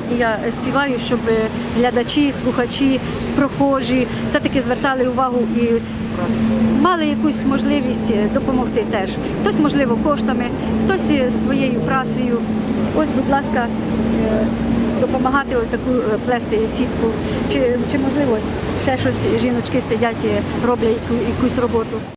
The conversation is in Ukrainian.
Сьогодні я е, співаю, щоб е, глядачі, слухачі, прохожі все-таки звертали увагу і мали якусь можливість е, допомогти теж. Хтось, можливо, коштами, хтось своєю працею. Ось, будь ласка, допомагати ось таку плести сітку. Чи, чи можливо ще щось жіночки сидять, і роблять якусь роботу.